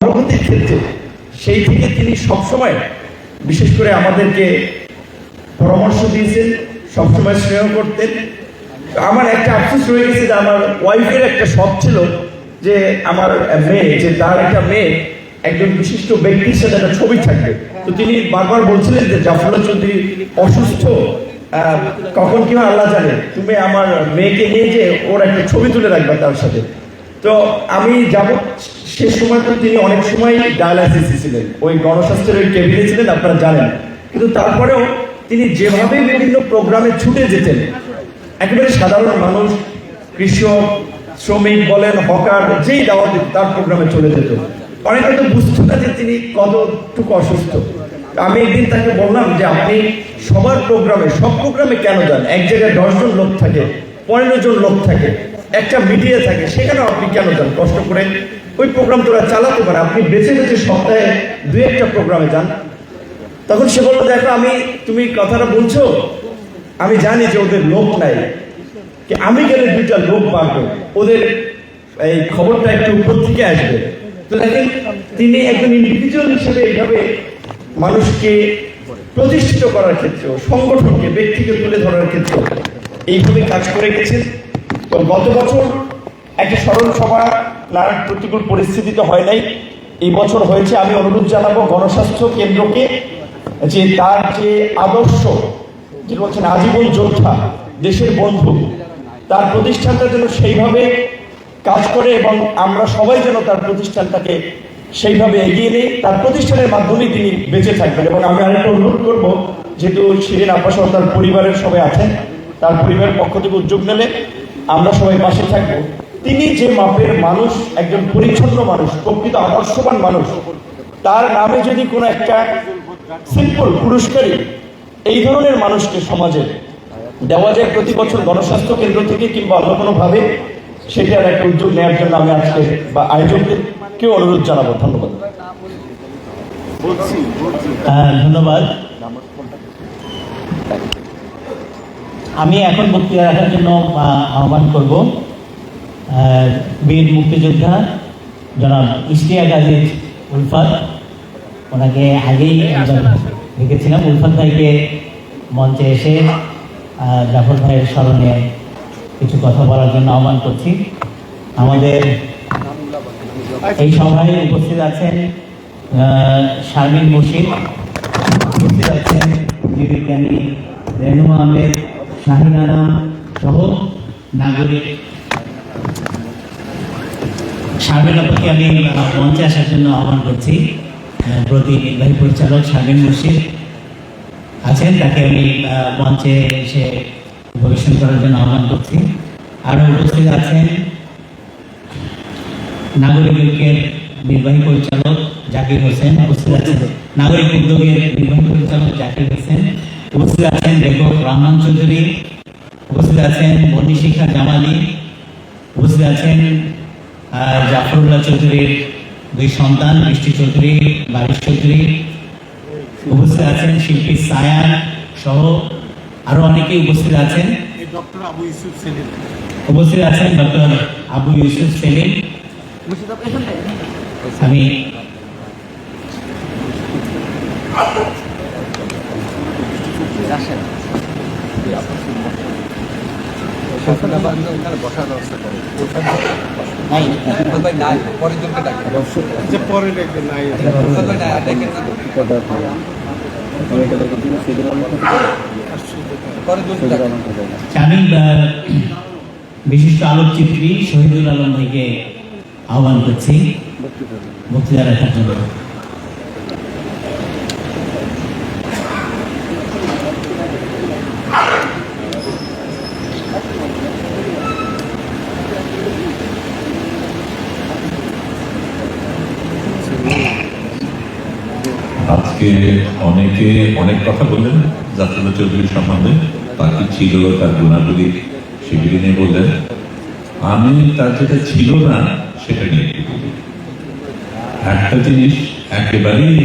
পরবর্তী ক্ষেত্রে সেই থেকে তিনি সবসময় বিশেষ করে আমাদেরকে পরামর্শ দিয়েছেন, সবসময় স্নেহ করতেন। আমার একটা আফসোস রয়ে গেছে যে আমার ওয়াইফের একটা শখ ছিল যে আমার মেয়ে, যে তার একটা মেয়ে, একজন বিশিষ্ট ব্যক্তির সাথে একটা ছবি থাকবে। তো তিনি বারবার বলছিলেন যে জাফরুল্লাহ চৌধুরী অসুস্থ কখন কি হয় আল্লাহ জানে। তুমি আমার মেয়েকে নিয়ে যে ওর একটা ছবি তুলে রাখবে তার সাথে। তো আমি যাব, সে সময় তো তিনি অনেক সময় ডায়ালাইসিস ছিলেন ওই গণস্বাস্থ্যের ওই কেবিনে ছিলেন, আপনারা জানেন। কিন্তু তারপরেও তিনি যেভাবে বিভিন্ন প্রোগ্রামে ছুটে যেতেন, একেবারে সাধারণ মানুষ, কৃষক, শ্রমিক বলেন, হকার, যেই দাওয়াত দিত, তার প্রোগ্রামে চলে যেত। অনেকে তো বুঝতো না যে তিনি কতটুকু অসুস্থ। আমি একদিন তাকে বললাম যে, আপনি সবার প্রোগ্রামে, সব প্রোগ্রামে কেন যান? এক জায়গায় দশজন লোক থাকে, পনেরো জন লোক থাকে। একটা মিডিয়া থাকে, সেখানেও আপনি কেন যান? কষ্ট করে ওই প্রোগ্রাম তোরা চালাতে পারে। আপনি বেছে বেছে সপ্তাহে দু একটা প্রোগ্রামে যান। তখন সে বলল, দেখো, আমি, তুমি কথাটা বলছো, আমি জানি যে ওদের লোক নাই। আমি গেলে দুইটা লোক পারব ওদের এই খবরটা একটু উপর থেকে আসবে। তো দেখেন, তিনি একজন ইন্ডিভিজুয়াল হিসেবে এইভাবে মানুষকে প্রতিষ্ঠিত করার ক্ষেত্রেও, সংগঠনকে, ব্যক্তিকে তুলে ধরার ক্ষেত্রেও এইভাবে কাজ করে গেছেন। গত বছর একটা স্মরণ সভা নানান প্রতিকূল পরিস্থিতিতে হয় নাই। এই বছর হয়েছে, আমি অনুরোধ জানাব গণস্বাস্থ্য কেন্দ্রকে যে তার যে আদর্শ যেটা বলছেন আজীবন যোদ্ধা, দেশের বন্ধু, তার প্রতিষ্ঠানটা যেন সেইভাবে কাজ করে এবং আমরা সবাই যেন তার প্রতিষ্ঠানটাকে সেইভাবে এগিয়ে নেই। তার প্রতিষ্ঠানের মাধ্যমেই তিনি বেঁচে থাকবেন। এবং আমি আরেকটা অনুরোধ করব, যেহেতু শিরিন আব্বা সহ তার পরিবারের সবাই আছেন, তার পরিবারের পক্ষ থেকে উদ্যোগ নিলে আমরা সবাই পাশে থাকব। তিনি যে মাপের মানুষ একজন পরিচ্ছন্ন মানুষ প্রকৃত আদর্শবান মানুষ তার নামে যদি কোনো একটা সিম্পল পুরস্কারই এই ধরনের মানুষকে সমাজে দেওয়া যায় প্রতি বছর গণস্বাস্থ্য কেন্দ্র থেকে কিংবা অন্য কোনোভাবে সেটার একটা উদ্যোগ নেওয়ার জন্য আমি আজকে বা আয়োজকদেরকেও অনুরোধ জানাব। ধন্যবাদ। আহ, ধন্যবাদ। আমি এখন বক্তৃতা রাখার জন্য আহ, আহ্বান করব বীর মুক্তিযোদ্ধা জনাব ইশটিয়া গাজী উলফাত। ওনাকে আগেই দেখেছিলাম। উলফাত ভাইকে মঞ্চে এসে জাফর ভাইয়ের স্মরণে কিছু কথা বলার জন্য আহ্বান করছি। আমাদের এই সভায় উপস্থিত আছেন শারমিন মুর্শিদ উপস্থিত আছেন জীবিকানী রেনু আহমেদ শাহিন সহ নাগরিক। আপাকে আমি মঞ্চে আসার জন্য আহ্বান করছি। প্রতি নির্বাহী পরিচালক শারমিন মুর্শিদ আছেন, তাকে আমি মঞ্চে এসে পরিবেশন করার জন্য আহ্বান করছি। আরও উপস্থিত আছেন নাগরিক ঐক্যের নির্বাহী পরিচালক জাকির হোসেন। উপস্থিত আছেন নাগরিক উদ্যোগের নির্বাহী পরিচালক জাকির হোসেন। উপস্থিত আছেন লেখক রহমান চৌধুরী, উপস্থিত আছেন বন্দি জামালি, উপস্থিত আছেন জাফরুল্লাহ চৌধুরীর দুই সন্তান বৃষ্টি চৌধুরী, বারিশ চৌধুরী। উপস্থিত আছেন শিল্পী সায়ান সহ আরও অনেকেই উপস্থিত আছেন। উপস্থিত আছেন ডক্টর আবু ইউসুফ সেলিম। আমি যে পরে দেখবেন নাই বিশিষ্ট আলোকচিত্রী শহীদুল আলম ভাইকে আহ্বান করছি। বক্তৃতা রাখার জন্য। আজকে অনেকে অনেক কথা বললেন জাফরুল্লাহ চৌধুরী সম্বন্ধে তার কি ছিল তার গুণাবলী সেগুলি নিয়ে বললেন। আমি তার যেটা ছিল না, সেটা নিয়ে একটা জিনিস একেবারেই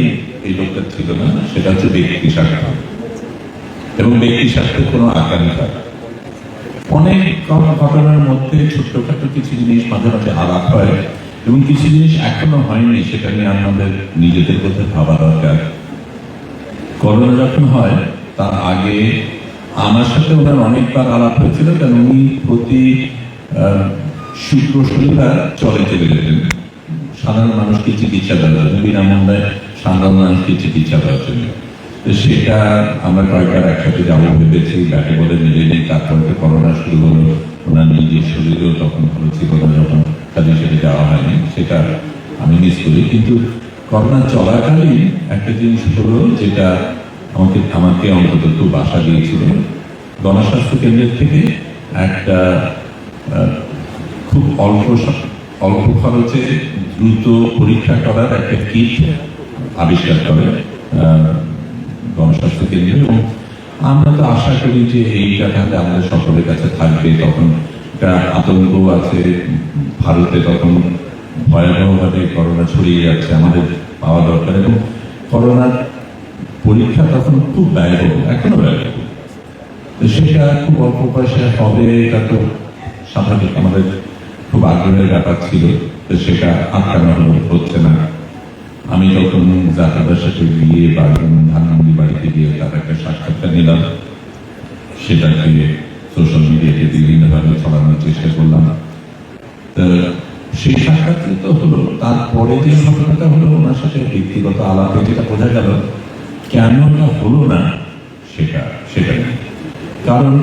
এই লোকটা ছিল না, সেটা হচ্ছে ব্যক্তি স্বার্থ। এবং ব্যক্তি স্বার্থের কোনো আকাঙ্ক্ষা অনেক ঘটনার মধ্যে ছোট্টখাটো কিছু জিনিস মাঝে মাঝে আলাপ হয়। এবং কিছু জিনিস এখনও হয়নি সেটা নিয়ে আমাদের নিজেদের মধ্যে ভাবা দরকার। করোনা যখন হয়, তার আগে আমার সাথে ওনার অনেকবার আলাপ হয়েছিল, কারণ উনি প্রতি শুক্র শনিবার চলে চলে যেতেন সাধারণ মানুষকে চিকিৎসা দেওয়ার জন্য, বিনামূল্যে সাধারণ মানুষকে চিকিৎসা দেওয়ার জন্য। তো সেটা আমরা কয়েকবার একসাথে যাব ভেবেছি ব্যাটে বলে মিলে নেই, তারপরে করোনা শুরু হলো, ওনার নিজের শরীরেও তখন ভালো ছিল না, যখন কাজে সেটা যাওয়া হয়নি, সেটা আমি মিস করি। কিন্তু করোনা চলাকালীন একটা জিনিস হলো যেটা আমাকে আমাকে অন্তত একটু বাসা দিয়েছিল। গণস্বাস্থ্য কেন্দ্রের থেকে একটা খুব অল্প অল্প খরচে দ্রুত পরীক্ষা করার একটা কিট আবিষ্কার করে গণস্বাস্থ্য কেন্দ্র। এবং আমরা তো আশা করি যে এইটা তাহলে আমাদের সকলের কাছে থাকবে, তখন একটা আতঙ্ক আছে ভারতে তখন ভয়াবহভাবে করোনা ছড়িয়ে যাচ্ছে আমাদের পাওয়া দরকার এবং করোনার পরীক্ষা তখন খুব ব্যয়বহুল এখনও ব্যয়বহুল। তো সেটা খুব অল্প পয়সা হবে এটা তো স্বাভাবিক আমাদের খুব আগ্রহের ব্যাপার ছিল তো সেটা আটকানো হচ্ছে না। আমি তখন জাকাদার সাথে গিয়ে বা ধানমন্ডি বাড়িতে গিয়ে তার একটা সাক্ষাৎকার নিলাম সেটাকে সোশ্যাল মিডিয়াতে বিভিন্নভাবে ছড়ানোর চেষ্টা করলাম। সেই সাক্ষাৎকার তো হলো, তারপরে যে ঘটনাটা হলো, ওনার সাথে ব্যক্তিগত আলাপে যেটা বোঝা গেল কেন হলো না সেটা সেটা কারণ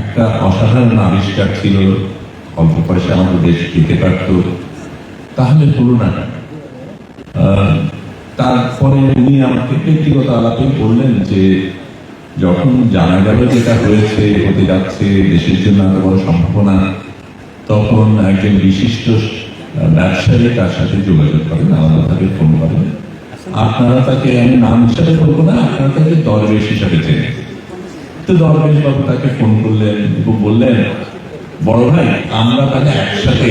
একটা অসাধারণ আবিষ্কার ছিল, অল্প পয়সা আমাদের দেশ যেতে পারত, তাহলে হলো না তারপরে উনি আমাকে ব্যক্তিগত আলাপে বললেন যে যখন জানা গেল যেটা হয়েছে হতে যাচ্ছে, দেশের জন্য এত বড় সম্ভাবনা, তখন একজন বিশিষ্ট ব্যবসায়ী তার সাথে যোগাযোগ করেন তাকে ফোন করেন। আপনারা তাকে, আমি নাম হিসাবে বলব না, আপনারা তাকে দরবেশ হিসাবে চেনেন। তো দরবেশ বাবু তাকে ফোন করলেন এবং বললেন, বড় ভাই, আমরা তাহলে একসাথে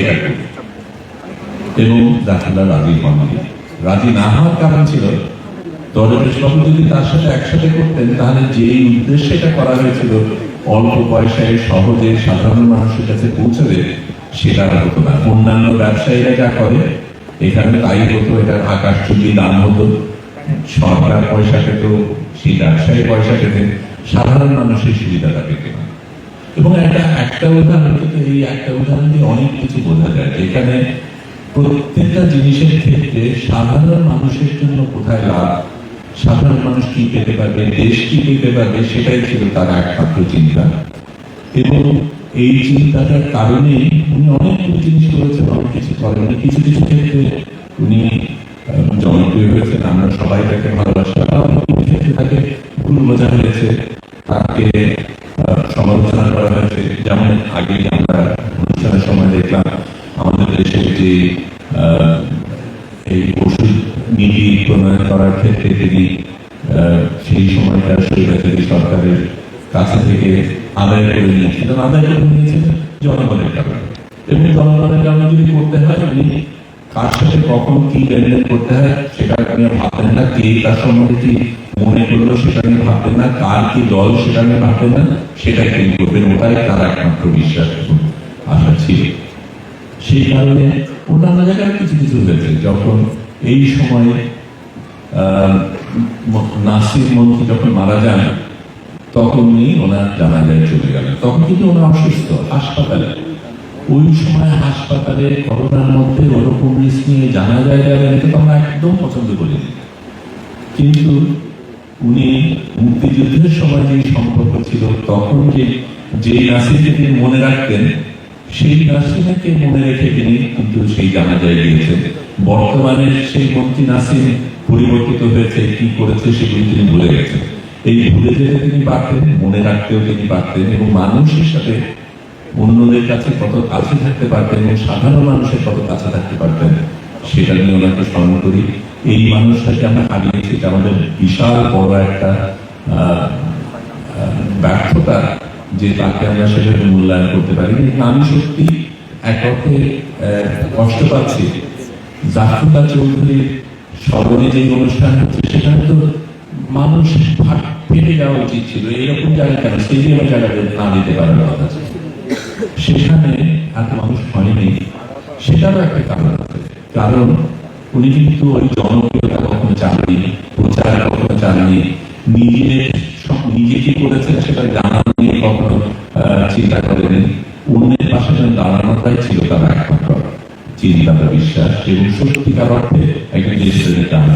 এবং ডাক্তাররা রাজি হননি। রাজি না হওয়ার কারণ ছিল বাবু যদি তার সাথে একসাথে করতেন, তাহলে যেই উদ্দেশ্যে এটা করা হয়েছিল, অল্প পয়সায় সহজে সাধারণ মানুষের কাছে পৌঁছাবে সেটা হতো না। অন্যান্য ব্যবসায়ীরা যা করে, এখানে তাই হতো এটার আকাশচুম্বী দাম হতো। সরকার পয়সা পেত সেই ব্যবসায়ী পয়সা পেতেন সাধারণ মানুষের সুবিধাটা পেতে না এবং একটা একটা উদাহরণ থেকে এই একটা উদাহরণ দিয়ে অনেক কিছু বোঝা যায়। যেখানে প্রত্যেকটা জিনিসের ক্ষেত্রে সাধারণ মানুষের জন্য কোথায় লাভ? সাধারণ মানুষ কি পেতে পারবে? দেশ কি পেতে পারবে? সেটাই ছিল তার একমাত্র চিন্তা। এবং এই চিন্তাটার কারণে উনি অনেকগুলো জিনিস করেছেন, অনেক কিছু করেন। কিছু কিছু ক্ষেত্রে উনি জনপ্রিয় হয়েছেন। আমরা সবাই তাকে ভালোবাসি। অনেক তাকে ভুল বোঝা হয়েছে। তাকে সমালোচনা করা হয়েছে। যেমন আগে আমরা অনুষ্ঠানের সময় দেখলাম, আমাদের দেশের যে করার ক্ষেত্রে তিনি সেই সময়কার স্বৈরাচারী সরকারের কাছে থেকে আদায় করে নিয়েছিলেন। আদায় করে নিয়েছিলেন জনগণের কারণে। এবং জনগণের কারণে যদি করতে হয় উনি কার সাথে কখন কি লেনদেন করতে হয়, সেটা নিয়ে ভাবতেন না। কে তার সম্বন্ধে কি মনে করল, সেটা নিয়ে ভাবতেন না। কার কি দল, সেটা নিয়ে ভাবতেন না। সেটাই তিনি করবেন, ওটাই তার একমাত্র বিশ্বাস আশা ছিল। সেই কারণে অন্যান্য জায়গায় কিছু কিছু হয়েছে। যখন এই সময়ে নাসির মন্ত্রী যখন মারা যান, তখন উনি ওনার জানাজায় চলে গেলেন। তখন কিন্তু ওনার অসুস্থ, হাসপাতালে। ওই সময় হাসপাতালে করোনার মধ্যে ওরকম রিস্ক নিয়ে জানা যায় এটা তো আমরা একদম পছন্দ করি কিন্তু উনি মুক্তিযুদ্ধের সময় যে সম্পর্ক ছিল, তখন যে যে নাসিরকে তিনি মনে রাখতেন, সেই নাসিরকে মনে রেখে তিনি কিন্তু সেই জানাজায় গিয়েছেন। বর্তমানে সেই মন্ত্রী নাসির পরিবর্তিত হয়েছে, কি করেছে সেগুলি তিনি ভুলে গেছেন। এই ভুলে যেতে তিনি পারতেন, মনে রাখতেও তিনি পারতেন এবং মানুষের সাথে অন্যদের কাছে কত কাছে থাকতে পারতেন এবং সাধারণ মানুষের কত কাছে থাকতে পারতেন, সেটা নিয়ে ওনাকে স্মরণ করি। এই মানুষটাকে আমরা হারিয়েছি, এটা আমাদের বিশাল বড় একটা ব্যর্থতা যে তাকে আমরা সেভাবে মূল্যায়ন করতে পারি। কিন্তু আমি সত্যি এক অর্থে কষ্ট পাচ্ছি। জাফরুল্লাহ চৌধুরীর স্মরণে যে অনুষ্ঠান হচ্ছে, সেখানে তো মানুষ ফেটে যাওয়া উচিত ছিল। এরকম জায়গা কেন? স্টেডিয়ামের জায়গাতে না দিতে পারার সেখানে এত মানুষ হয়নি সেটারও একটা কারণ আছে। কারণ উনি কিন্তু ওই জনপ্রিয়তা কখনো চাননি, প্রচার কখনো চাননি। নিজে সব- নিজে কি করেছেন সেটা জানা নিয়ে কখনো চিন্তা করেনি অন্যের পাশে দাঁড়ানোটাই ছিল তার একমাত্র চিন্তা বা বিশ্বাস এবং সত্যিকার অর্থে একজন দেশের টান